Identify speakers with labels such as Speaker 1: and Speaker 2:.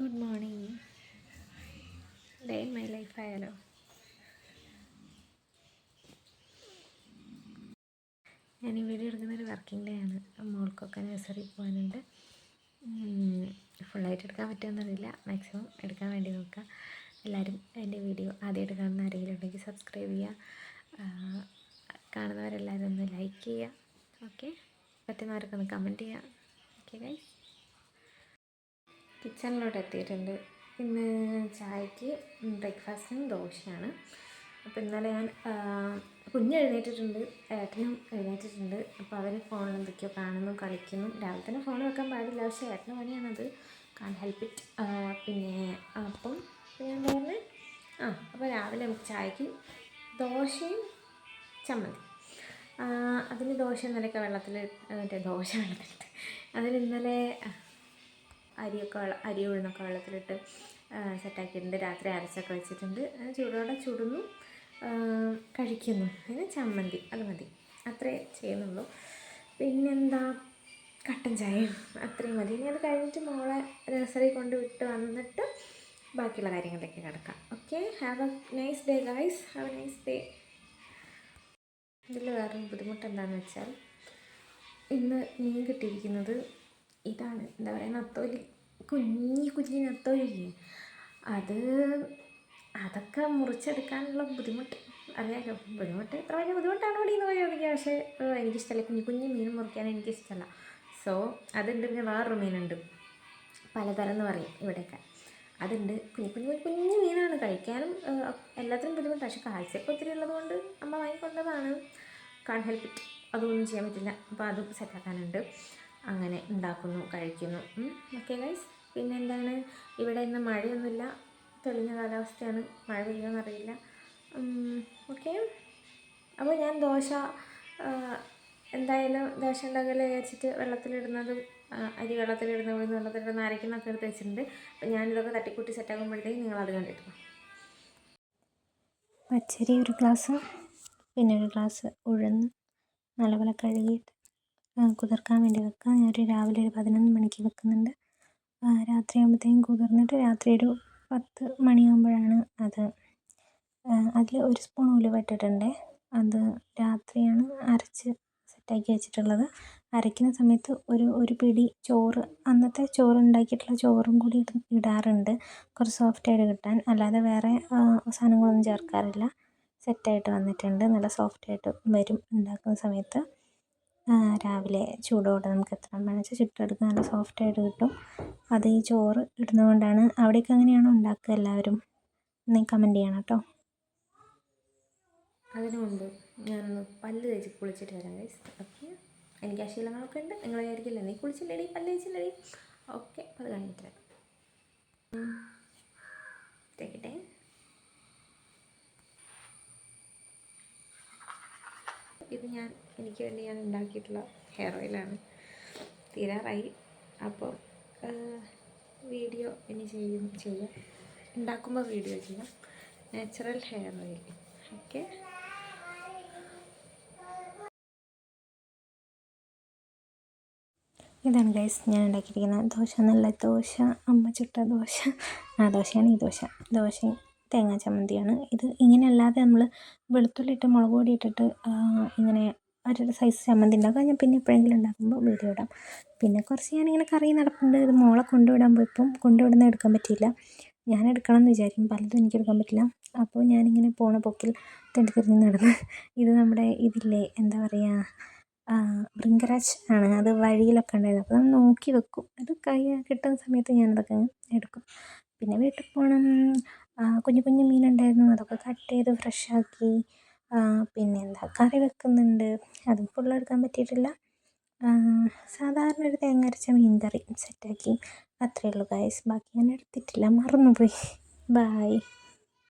Speaker 1: Good morning day my life ആയാലോ ഞാൻ ഈ വീഡിയോ എടുക്കുന്നൊരു വർക്കിംഗ് ഡേ ആണ്. മോൾക്കൊക്കെ നഴ്സറി പോകാനുണ്ട്. ഫുള്ളായിട്ട് എടുക്കാൻ പറ്റുമെന്നറിയില്ല മാക്സിമം എടുക്കാൻ വേണ്ടി നോക്കുക. എല്ലാവരും എന്റെ വീഡിയോ ആദ്യമായിട്ട് കാണുന്ന ആരെങ്കിലും ഉണ്ടെങ്കിൽ സബ്സ്ക്രൈബ് ചെയ്യുക. കാണുന്നവരെല്ലാവരും ഒന്ന് ലൈക്ക് ചെയ്യുക. ഓക്കെ പറ്റുന്നവരൊക്കെ ഒന്ന് കമന്റ് ചെയ്യുക. ഓക്കെ ഗൈസ് കിച്ചണിലോട്ട് എത്തിയിട്ടുണ്ട്. ഇന്ന് ചായക്ക് ബ്രേക്ക്ഫാസ്റ്റിന് ദോശയാണ്. അപ്പോൾ ഇന്നലെ ഞാൻ കുഞ്ഞ് എഴുന്നേറ്റിട്ടുണ്ട് ഏട്ടനും എഴുന്നേറ്റിട്ടുണ്ട്. അപ്പോൾ അവർ ഫോണിൽ എന്തൊക്കെയോ കാണുന്നു കളിക്കുന്നു. രാവിലെ തന്നെ ഫോൺ വെക്കാൻ പാടില്ല പക്ഷേ ഏട്ടന് പണിയാണത്. കാൺ ഹെൽപ്പ് ഇറ്റ് പിന്നെ അപ്പം ഞാൻ പറഞ്ഞു? ആ അപ്പോൾ രാവിലെ നമുക്ക് ചായക്ക് ദോശയും ചമ്മന്തി. അതിന് ദോശ ഇന്നലെയൊക്കെ വെള്ളത്തിൽ മറ്റേ ദോശ വെള്ളത്തിലിട്ട്. അതിന് ഇന്നലെ അരിയൊക്കെ അരി ഉഴുന്നൊക്കെ വെള്ളത്തിലിട്ട് സെറ്റാക്കിയിട്ടുണ്ട് രാത്രി അരച്ചൊക്കെ വെച്ചിട്ടുണ്ട്. ചൂടോടെ ചുടുന്നു. കഴിക്കുന്നു. പിന്നെ ചമ്മന്തി. അത് മതി. അത്രേ ചെയ്യുന്നുള്ളൂ. പിന്നെന്താ? കട്ടൻ ചായ അത്രയും മതി. ഇനി അത് കഴിഞ്ഞിട്ട് മോളെ നഴ്സറി കൊണ്ട് വിട്ട് വന്നിട്ട് ബാക്കിയുള്ള കാര്യങ്ങളിലേക്ക് കിടക്കാം. Okay? Have a nice day guys have a nice day ഇതിൽ വേറൊരു ബുദ്ധിമുട്ട് എന്താണെന്ന് വെച്ചാൽ ഇന്ന് മീൻ കിട്ടിയിരിക്കുന്നത് ഇതാണ്. എന്താ പറയുക നത്തോലി. കുഞ്ഞി കുഞ്ഞി നത്തോലില്ലേ അത് അതൊക്കെ മുറിച്ചെടുക്കാനുള്ള ബുദ്ധിമുട്ട്. അറിയാമല്ലോ ബുദ്ധിമുട്ട് ഇത്ര വലിയ ബുദ്ധിമുട്ടാണ് ഇവിടെ നിന്ന് പോയി പക്ഷേ എനിക്കിഷ്ടമല്ല കുഞ്ഞു കുഞ്ഞു മീൻ മുറിക്കാൻ എനിക്കിഷ്ടമല്ല സോ അതുണ്ട് പിന്നെ വേറൊരു മീനുണ്ട്. പലതരം എന്ന് പറയും ഇവിടെയൊക്കെ. അതുണ്ട്. കുഞ്ഞു കുഞ്ഞു കുഞ്ഞു മീനാണ്. കഴിക്കാനും എല്ലാത്തിനും ബുദ്ധിമുട്ടാണ് പക്ഷെ കാഴ്ചയൊക്കെ ഒത്തിരി ഉള്ളതുകൊണ്ട് അമ്മ വാങ്ങിക്കൊണ്ടതാണ്. കാൺ ഹെൽപ്പ് ഇറ്റ് അതൊന്നും ചെയ്യാൻ പറ്റില്ല. അപ്പോൾ അതും സെറ്റാക്കാനുണ്ട് അങ്ങനെ ഉണ്ടാക്കുന്നു കഴിക്കുന്നു. ഓക്കെ ഗൈസ് പിന്നെ എന്താണ് ഇവിടെ ഇന്ന് മഴയൊന്നുമില്ല. തെളിഞ്ഞ കാലാവസ്ഥയാണ്. മഴ പെയ്യുമെന്നറിയില്ല ഓക്കെ അപ്പോൾ ഞാൻ ദോശ എന്തായാലും ദോശ ഉണ്ടാക്കൽ വിചാരിച്ചിട്ട് വെള്ളത്തിലിടുന്നത് അരി വെള്ളത്തിലിടുന്ന ഉഴുന്ന് വെള്ളത്തിലിടുന്ന അരക്കുന്നൊക്കെ എടുത്ത് വെച്ചിട്ടുണ്ട്. അപ്പോൾ ഞാനിതൊക്കെ തട്ടിക്കൂട്ടി സെറ്റാക്കുമ്പോഴത്തേക്കും നിങ്ങളത് കണ്ടിട്ട് പച്ചരി ഒരു ഗ്ലാസ് പിന്നെ ഒരു ഗ്ലാസ് ഉഴുന്ന് നല്ലപോലെ കഴുകിയിട്ട് കുതിർക്കാൻ വേണ്ടി വെക്കുക ഒരു രാവിലെ ഒരു പതിനൊന്ന് മണിക്ക് വെക്കുന്നുണ്ട്. രാത്രിയാകുമ്പോഴത്തേക്കും കുതിർന്നിട്ട് രാത്രി ഒരു പത്ത് മണിയാകുമ്പോഴാണ് അത്. അതിൽ ഒരു സ്പൂൺ ഉലുവ ഇട്ടിട്ടുണ്ട്. അത് രാത്രിയാണ് അരച്ച് സെറ്റാക്കി വെച്ചിട്ടുള്ളത്. അരയ്ക്കുന്ന സമയത്ത് ഒരു ഒരു പിടി ചോറ് അന്നത്തെ ചോറ് ഉണ്ടാക്കിയിട്ടുള്ള ചോറും കൂടി ഇടാറുണ്ട്. കുറച്ച് സോഫ്റ്റായിട്ട് കിട്ടാൻ. അല്ലാതെ വേറെ സാധനങ്ങളൊന്നും ചേർക്കാറില്ല. സെറ്റായിട്ട് വന്നിട്ടുണ്ട്. നല്ല സോഫ്റ്റായിട്ട് വരും ഉണ്ടാക്കുന്ന സമയത്ത്. രാവിലെ ചൂടോടെ നമുക്ക് എത്ര വേണമെന്ന് വെച്ചാൽ ചുട്ടെടുക്കാം നല്ല സോഫ്റ്റായിട്ട് കിട്ടും. അത് ഈ ചോറ് ഇടുന്നതുകൊണ്ടാണ് അവിടെയൊക്കെ അങ്ങനെയാണോ ഉണ്ടാക്കുക എല്ലാവരും? നീ കമന്റ് ചെയ്യണം കേട്ടോ. അതിനു മുമ്പ് ഞാനൊന്ന് പല്ല് തേച്ച് കുളിച്ചിട്ട് വരാം ഗൈസ് ഓക്കെ എനിക്ക് ആ ശീലങ്ങളൊക്കെ ഉണ്ട്. നിങ്ങൾ വിചാരിക്കില്ല നീ കുളിച്ചില്ലേടി പല്ല് തേച്ചില്ലേടി? ഓക്കെ അത് കഴിഞ്ഞിട്ട് വരാം തേക്കട്ടെ ഇത് ഞാൻ എനിക്ക് വേണ്ടി ഞാൻ ഉണ്ടാക്കിയിട്ടുള്ള ഹെയർ ഓയിലാണ് തീരാറായി. അപ്പോൾ വീഡിയോ ഇനി ചെയ്യും ചെയ്യാം. ഉണ്ടാക്കുമ്പോൾ വീഡിയോ ചെയ്യാം. നാച്ചുറൽ ഹെയർ ഓയിൽ ഓക്കെ ഇതാണ് ഗൈസ് ഞാൻ ഉണ്ടാക്കിയിരിക്കുന്ന ദോശ നല്ല ദോശ അമ്മ ചുട്ട ദോശ. ആ ദോശയാണ് ഈ ദോശ. ദോശയും തേങ്ങാ ചമ്മന്തിയാണ്. ഇത് ഇങ്ങനെ അല്ലാതെ നമ്മൾ വെളുത്തുള്ളി ഇട്ട് മുളക് പൊടി ഇട്ടിട്ട് ഇങ്ങനെ ഒരു സൈസ് ചമ്മന്തി ഉണ്ടാക്കുക ഞാൻ പിന്നെ എപ്പോഴെങ്കിലും ഉണ്ടാക്കുമ്പോൾ വീഡിയോ ഇടാം. പിന്നെ കുറച്ച് ഞാനിങ്ങനെ കറി നടപ്പുണ്ട്. ഇത് മോളെ കൊണ്ടുവിടാൻ പോയപ്പം കൊണ്ടുവിടുന്ന എടുക്കാൻ പറ്റിയില്ല. ഞാൻ എടുക്കണം എന്ന് വിചാരിക്കും. പലതും എനിക്ക് എടുക്കാൻ പറ്റില്ല. അപ്പോൾ ഞാനിങ്ങനെ പോണ പൊക്കിൽ തെണ്ടി തിരിഞ്ഞ് നടന്ന് ഇത് നമ്മുടെ ഇതില്ലേ എന്താ പറയുക ഭൃംഗരാജ് ആണ്. അത് വഴിയിലൊക്കെ ഉണ്ടായത് അപ്പോൾ നോക്കി വെക്കും. അത് കൈ കിട്ടുന്ന സമയത്ത് ഞാനതൊക്കെ എടുക്കും. പിന്നെ വീട്ടിൽ പോകണം കുഞ്ഞു കുഞ്ഞു മീനുണ്ടായിരുന്നു. അതൊക്കെ കട്ട് ചെയ്ത് ഫ്രഷാക്കി പിന്നെ എന്താ കറി വെക്കുന്നുണ്ട്. അതും ഫുള്ള് എടുക്കാൻ പറ്റിയിട്ടില്ല. സാധാരണ ഒരു തേങ്ങ അരച്ച മീൻ കറി സെറ്റാക്കി അത്രയേ ഉള്ളൂ ഗൈസ് ബാക്കി ഞാൻ എടുത്തിട്ടില്ല. മറന്നുപോയി. ബായ്